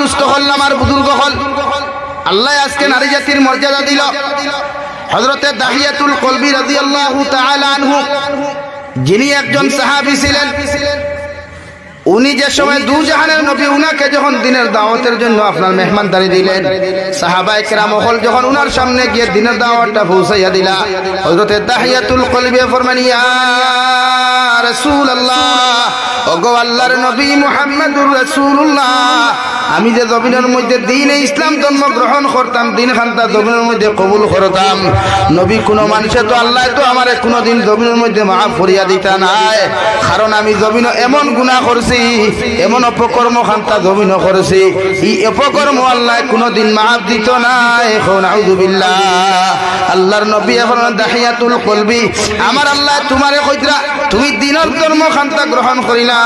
দুস্থ হল আমার বুজুর্গ হল? আল্লাহ আজকে নারী জাতির মর্যাদা দিল। হজরতে দাহিয়াতুল কলবি রাজি আল্লাহ যিনি একজন সাহাবি ছিলেন। উনি যে সময় দু জাহানের নবী, উনাকে যখন দিনের দাওয়াতের জন্য আপনার মেহমানদারি দিলেন, সাহাবায়ে কেরাম হল যখন উনার সামনে গিয়ে দিনের দাওয়াতটা পৌঁছাইয়া দিলা, হযরতে দাহিয়াতুল কলবি ফরমান, ইয়া রাসূলুল্লাহ, ওগো আল্লাহর নবী মুহাম্মদুর রাসূলুল্লাহ, আমি যে জমিনের মধ্যে দিনে ইসলাম জন্ম গ্রহণ করতাম, দিন খান্তা জমিনের মধ্যে কবুল করতাম, নবী কোন মানুষে তো আল্লাহ তো আমার কোনোদিন জমিনের মধ্যে মাফ করিয়া দিতা নাই, কারণ আমি জমিন এমন গুণা করছি এমন অপকর্ম খান্তা জমিন করেছি। এই অপকর্ম আল্লাহ কোনোদিন মাফ দিত নাই। এখন আউযুবিল্লাহ। আল্লাহর নবী এখন দাহিয়াতুল কলবি। আমার আল্লাহ তোমারে কইতরা, তুমি দিনের ধর্ম খান্তা গ্রহণ করিলা।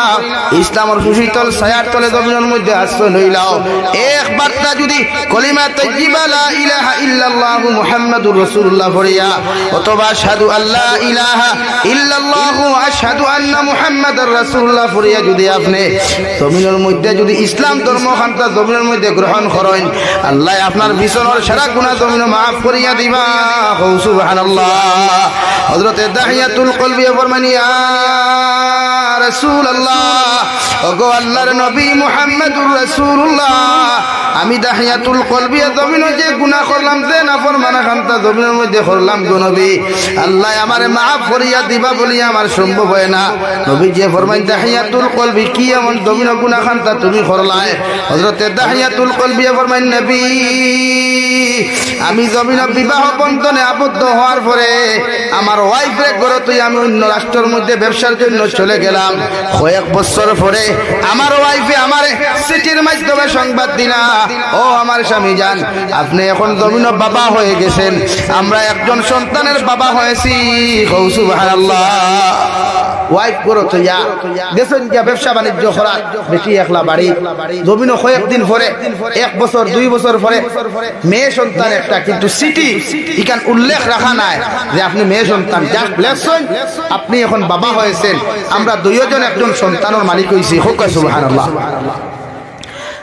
ইসলামের সুশীতল ছায়ার তলে জমিনের মধ্যে আশ্রয় লইলাও। এক বার্তা যদি কলিমা লা ইলাহা ইল্লাল্লাহ মুহাম্মাদুর রাসূলুল্লাহ পড়িয়া, অথবা আশহাদু আল্লাহ ইলাহা ইল্লাল্লাহ, আশহাদু আন্না মুহাম্মাদার রাসূলুল্লাহ পড়িয়া যদি আপনি জমিনের মধ্যে যদি ইসলাম ধর্ম খান্তা জমিনের মধ্যে গ্রহণ করেন, আল্লাহ আপনার বিছনের সেরা গুণা জমিন মাফ করিয়া দিবা। হৌ, সুবহানাল্লাহ। হযরতে দাহিয়াতুল কলবি ফরমানিয়া নবী আমি নবী। আল্লাহ আমারে দিবা সম্ভব হয় না। নবী যে ফরমাই দাহিয়াতুল কলবি কি এমন জমিন গুনাহ খান্তা তুমি করলাই? হযরতে দাহিয়াতুল কলবি ফরমাই নবী, আমি জমিন বিবাহ বন্ধনে আবদ্ধ হওয়ার পরে আমার ওয়াইফের ঘরে তুই আমি অন্য রাষ্ট্রের মধ্যে ব্যবসার জন্য চলে গেলাম। কয়েক বছর পরে আমার ওয়াইফে আমার সিটির মাধ্যমে সংবাদ দিনা ও আমার স্বামী যান আপনি এখন জমিন বাবা হয়ে গেছেন। আমরা একজন সন্তানের বাবা হয়েছি। কৌসু আল্লাহ ওয়াইফ করো তো ইয়া। দেশের গিয়া ব্যবসা বাণিজ্য করার। বেশি একলা বাড়ি। জমিনও কয়েকদিন পরে এক বছর দুই বছর পরে মেয়ে সন্তান একটা। কিন্তু সিটি ইখান উল্লেখ রাখা নাই যে আপনি মেয়ে সন্তান। জাস্ট লেসন আপনি এখন বাবা হয়েছেন। আমরা দুইজন একজন সন্তানের মালিক হয়েছি হোক সুবহানাল্লাহ।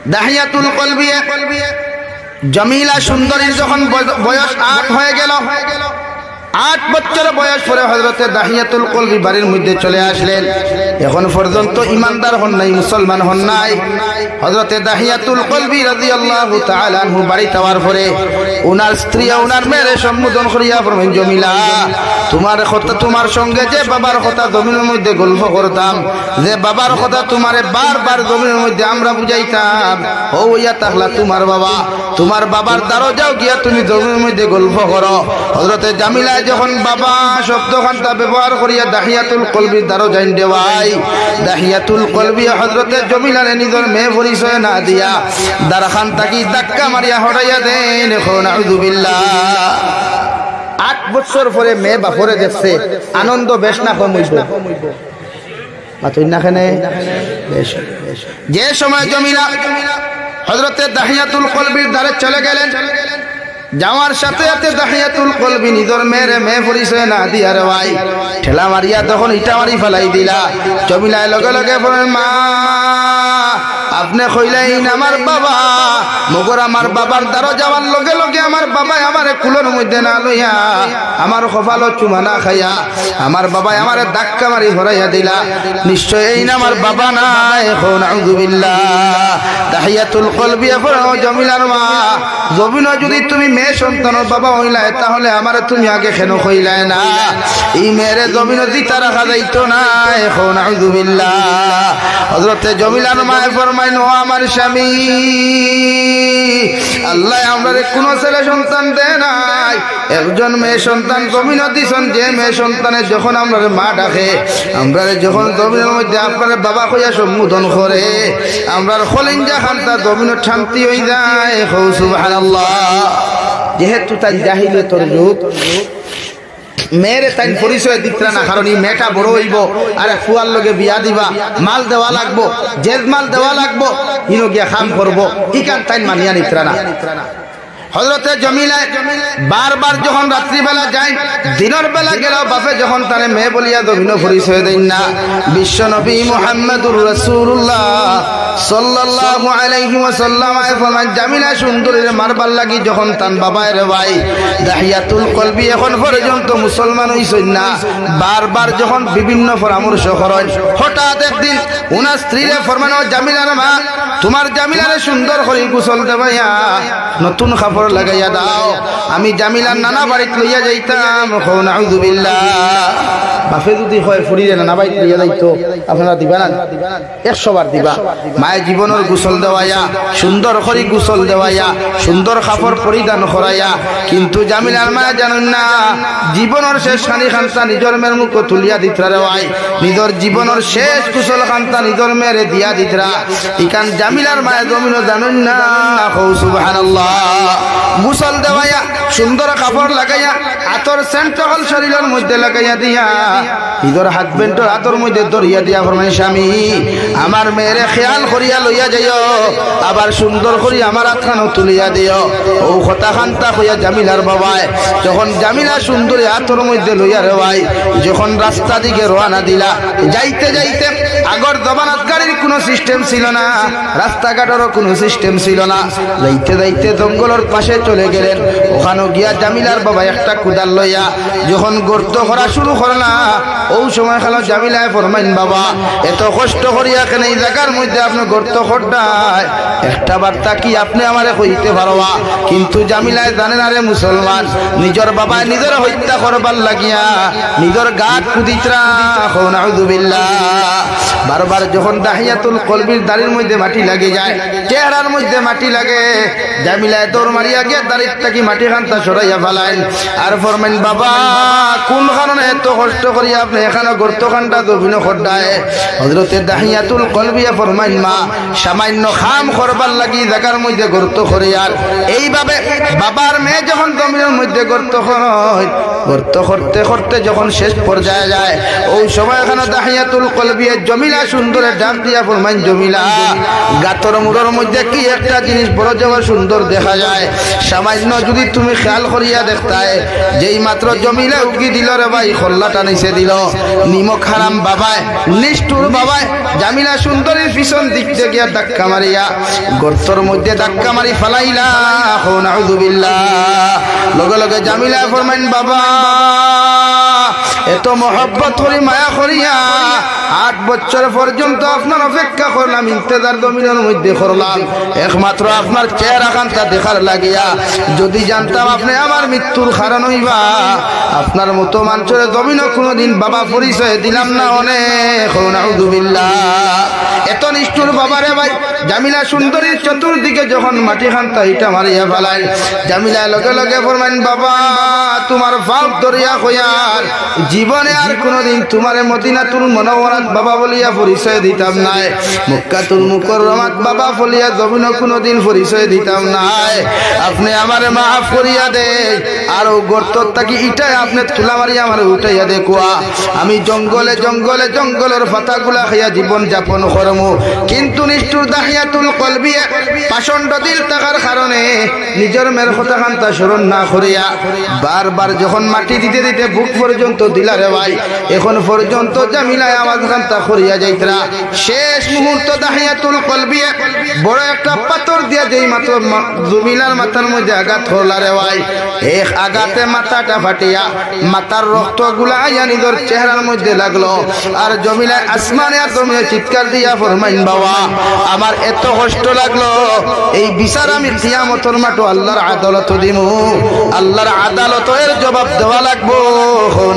দাহিয়াতুল কলবি জমিলা সুন্দরীর যখন বয়- বয়স আট হয়ে গেল। আট বছর বয়স পরে হজরতে দাহিয়াতুল কলবি বাড়ির মধ্যে চলে আসলেন। এখন পর্যন্ত ইমানদার হন নাই, মুসলমান হন নাই। হজরতে দাহিয়াতুল কলবি রাজি আল্লাহ তালু বাড়ি যাওয়ার পরে উনার স্ত্রী উনার মেয়েরে সম্বোধন করিয়া বলবেন জমিলা, তোমার কথা তোমার সঙ্গে যে বাবার কথা জমিনের মধ্যে গল্প করতাম, যে বাবার কথা তোমারে বারবার জমিনের মধ্যে আমরা বুঝাইতাম, ও ইয়া তাহলা তোমার বাবা, তোমার বাবার দ্বারও যাও গিয়া তুমি জমিনের মধ্যে গল্প করো। হজরতে জামিলায় যখন বাবা শব্দ খান্তা ব্যবহার করিয়া দাহিয়াতুল কলবির দ্বারও যাইন দেওয়াই দাহিয়াতুল কলবি হজরতে জমিলারে নিজের মেয়ে পরিচয় না দিয়া দ্বারা খান তাকি ধাক্কা মারিয়া হটাইয়া দেন, এখন আট বছর পরে মেয়ে বাপরে দেখছে, আনন্দ বেশ না কমইব। যে সময় জমিলা হজরতে দাহিয়াতুল কলবির দ্বারে চলে গেলেন যাওয়ার সাথে সাথে দাহিয়াতুল কলবি নিজের মেরে মেয়ে পরিচয় না দিয়া রে ভাই। ঠেলা মারিয়া তখন ইটা মারি ফেলাই দিলা। চমিলায় লগে লগে বলেন, মা আপনি কইলেন, আমার বাবা, মগর আমার বাবার দ্বারা যাওয়ার লগে লগে আমার বাবাই আমার কুলোর মধ্যে না লইয়া আমার চুমা না খাইয়া আমার বাবাই আমার ধাক্কা মারি হরাইয়া দিলা। নিশ্চয় এই না আমার বাবা না এখন আউযুবিল্লাহ। তাহিয়াতুল কলবি এখন জমিলার মা। জমিন যদি তুমি মেয়ে সন্তানের বাবা হইলাই তাহলে আমার তুমি আগে কেন হইলাই না? এই মেয়েরে জমিন দিতা রাখা যাইতো না, এখন আউযুবিল্লাহ। হযরতে জমিলার মায় ফরমাইন আমার স্বামী, আল্লাহ আমরা কোনো ছেলে সন্তান দে নাই। একজন মেয়ে সন্তান জমিন দিছন, যে মেয়ে সন্তানের যখন আমরা মা ডাকে আমরা যখন জমিনের মধ্যে আপনার বাবা কইয়া সম্বোধন করে আমরা খলিঞ্জা খান্তা জমিন শান্তি হয়ে যায়। হৌ সুবহানাল্লাহ। যেহেতু তাই জাহিলিয়তর যুগ মেয়েরে তাই পরিচয় দিতরা না, কারণ এই মেয়েটা বড় হইব, আরে ফুয়ার লগে বিয়া দিবা, মাল দেওয়া লাগবো, জেদ মাল দেওয়া লাগবো, ইনো গিয়া খাম করব, ইকান তাই মানিয়া নিতরা না। হজরতে জমিলায় বারবার যখন রাত্রিবেলা যায়, দিনের বেলা গেলেও বাপে যখন তারে মেয়ে বলিয়া দবিন পরিচয় দেন না। বিশ্ব নবী মোহাম্মদুর রসুল্লাহ সাল্লাল্লাহু আলাইহি ফরমান জামিলা সুন্দরীর মারবার লাগি যখন তান বাবায় রে ভাই, দাহিয়াতুল কলবি এখন পর্যন্ত মুসলমান হইছেন না। বারবার যখন বিভিন্ন পরামর্শ করেন, হঠাৎ একদিন উনার স্ত্রীরে ফরমানো, জামিলার মা, তোমার জামিলারে সুন্দর করে গোসল দেবাইয়া, নতুন কাপড় লাগাইয়া দাও। আমি জামিলার নানা বাড়িতে লইয়া যাইতাম। বাপে যদি হয়, ফুরিয়ে নানা বাড়িত লইয়া যাইতো আপনারা দিবা না? একশো বার দিবা। মায়ের জীবনের গোসল দেওয়াইয়া সুন্দর করে গোসল দেওয়াইয়া সুন্দর কাপড় পরিধান করাইয়া কিন্তু জামিলার মায়া জানুন না, জীবনের শেষ খানি খান্তা নিজের মেয়ের মুখ তুলিয়া দিতরা রেওয়াই নিজের জীবনের শেষ কুশল খান্তা নিজের মেয়েরে দিয়া দিতরা। ইকান জামিলার মায়া জমিনও জানুন না কৌ সুবহানাল্লাহ। গোসল দেওয়াইয়া সুন্দর কাপড় লাগাইয়া, আতর সেন্ট হল শরীরের মধ্যে লাগাইয়া দিয়া নিজের হাজবেন্ড হাতর মধ্যে ধরিয়া দিয়া ফরমাই স্বামী, আমার মেয়েরে খেয়াল করিয়া লইয়া যাইও, আবার সুন্দর করি আমার হাতখানো তুলিয়া দিও। ও কথা খান্তা হইয়া জামিলার বাবায়, যখন জামিলা সুন্দরী হাতর মধ্যে লইয়া রেওয়াই যখন রাস্তা দিকে রওনা দিলা, যাইতে যাইতে আগর জমানাত গাড়ির কোনো সিস্টেম ছিল না, রাস্তাঘাটেরও কোনো সিস্টেম ছিল না। যাইতে যাইতে জঙ্গলের পাশে চলে গেলেন ওখানে গিয়া জামিলার বাবা একটা কুদাল লইয়া যখন গর্ত করা শুরু করলা ও সময় জামিলায় ফরমাইন, বাবা, এত কষ্ট করিয়া কেন এই জায়গার মধ্যে আপনি গর্ত একটা বার্তা কি আপনি আমারে কইতে পারবা? কিন্তু জামিলায় জানেন আরে মুসলমান, নিজের বাবা নিজের হত্যা করবার লাগিয়া নিজের গাত কুদিত্রা বারবার যখন দাহিয়াতুল কলবির দাড়ির মধ্যে মাটি লাগে যায়, চেহারার মধ্যে মাটি লাগে, জামিলায় দৌড় মারিয়া গিয়ে দাড়ির থাকি মাটি খান্তা সরাইয়া ফেলাইন। আর ফরমাইন বাবা কোন কারণে এত কষ্ট করি আপনি এখানে গর্ত খানটা দবিন খড্ডায় হজরতে দাহিয়াতুল কলবিয়া ফরমাইন মা সামান্য খাম করবার লাগি জায়গার মধ্যে গর্ত করে আর এইভাবে বাবার মেয়ে যখন জমিনের মধ্যে গর্ত হয় গর্ত করতে করতে যখন শেষ পর্যায়ে যায় ওই সময় এখানে দাহিয়াতুল কলবিয়া জমিলা সুন্দরের ডাক দিয়া ফরমাইন জমিলা গাতর মুড়োর মধ্যে কি একটা জিনিস বড় যাওয়া সুন্দর দেখা যায়? সামান্য যদি তুমি খেয়াল করিয়া দেখতায় যেই মাত্র জমিলে উকি দিল রে ভাই, খোল্লাটা নিচে দিল। নিমক হারাম বাবায় নিষ্ঠুর বাবায় জামিলা সুন্দরীর পিছন দিক থেকে ধাক্কা মারিয়া গর্তর মধ্যে ধাক্কা মারি ফালাইলা লগে লগে জামিলা ফরমাইন, বাবা। এত মহব্বত করি মায়া করিয়া আট বছর পর্যন্ত আপনার অপেক্ষা করলাম, ইন্তেজার জমিনের মধ্যে করলাম। একমাত্র আপনার চেহারা কান্তা দেখার লাগিয়া যদি জানতাম আপনি আমার মৃত্যুর কারণ হইবা, আপনার মতো মানুষের জমিনও কোনোদিন বাবা পরিচয় দিলাম না অনেক। এত নিষ্ঠুর বাবারে ভাই, জামিলা সুন্দরীর চতুর্দিকে যখন মাটি খান্তা ইটা মারিয়া ফেলায়। জামিলা লগে লগে ফরমাইন, বাবা, তোমার বাপ দরিয়া হইয়ার জীবনে আর কোনোদিন তোমার মদিনাতুল মনোবরাত বাবা বলিয়া পরিচয় দিতাম নাই। মুক্কাতুল মুকররমাত বাবা বলিয়া জমিন কোনোদিন পরিচয় দিতাম নাই। আপনি আমার মাফ করিয়া দে, আর ও গর্ত থাকি ইটাই আপনি তুলা মারিয়া আমার উঠাইয়া দেখুয়া আমি জঙ্গলে জঙ্গলে জঙ্গলের পাতাগুলা খাইয়া জীবন যাপন করমু কিন্তু নিষ্ঠুর দাহিয়াতুল কলবিয়ে পাষণ্ড দিল থাকার কারণে নিজের মেয়ের কথা কান্তা স্মরণ না করিয়া বারবার যখন মাটি দিতে দিতে বুক পর্যন্ত দিলা রে ভাই, এখন পর্যন্ত জামিলায় আওয়াজ কান্তা করিয়া যাইতরা। শেষ মুহূর্ত দাহিয়াতুল কলবিয়ে বড় একটা পাথর দিয়া যেই মাত্র জমিলার মাথার মধ্যে আঘাত হলা রে ভাই। এক আঘাতে মাথাটা ফাটিয়া মাথার রক্তগুলা আইয়া নিজের চেহারার মধ্যে লাগল। আর জমিলায় আসমানে আর জমিনে চিৎকার দিয়া ফরমাইন বাবা। আমার এত কষ্ট লাগল। এই বিচার আমি কিয়ামতর মাঠো আল্লাহর আদালত দিমু। আল্লাহর আদালত এর জবাব দেওয়া লাগবো।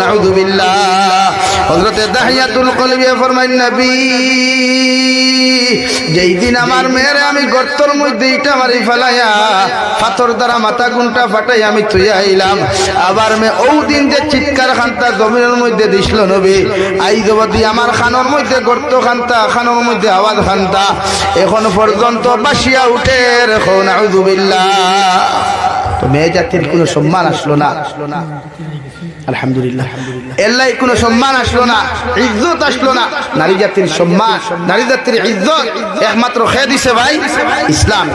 নাউযুবিল্লাহ হযরতে দাহিয়াতুল কলবি ফরমাইন নবী যেই দিন আমার মেয়েরে আমি গর্তর মধ্যে ইটা মারি ফেলাইয়া পাথর দ্বারা মাথা গুনটা ফাটাই আমি তুই আইলাম। আবার মে ও দিন যে চিৎকার খান্তা জমিনের মধ্যে দিছিল নবী। আই জবদি আমার খানোর মধ্যে গর্ত খান্তা খানোর মধ্যে আওয়াজ খান্তা এখন পর্যন্ত বাসিয়া উঠে এখন তো মেয়ে জাতির কোনো সম্মান আসলো না। আলহামদুলিল্লাহ। এল্লাই কোনো সম্মান আসলো না, ইজ্জত আসলো না। নারী জাতির সম্মান, নারী জাতির ইজ্জত একমাত্র খেয়ে দিছে ভাই ইসলাম।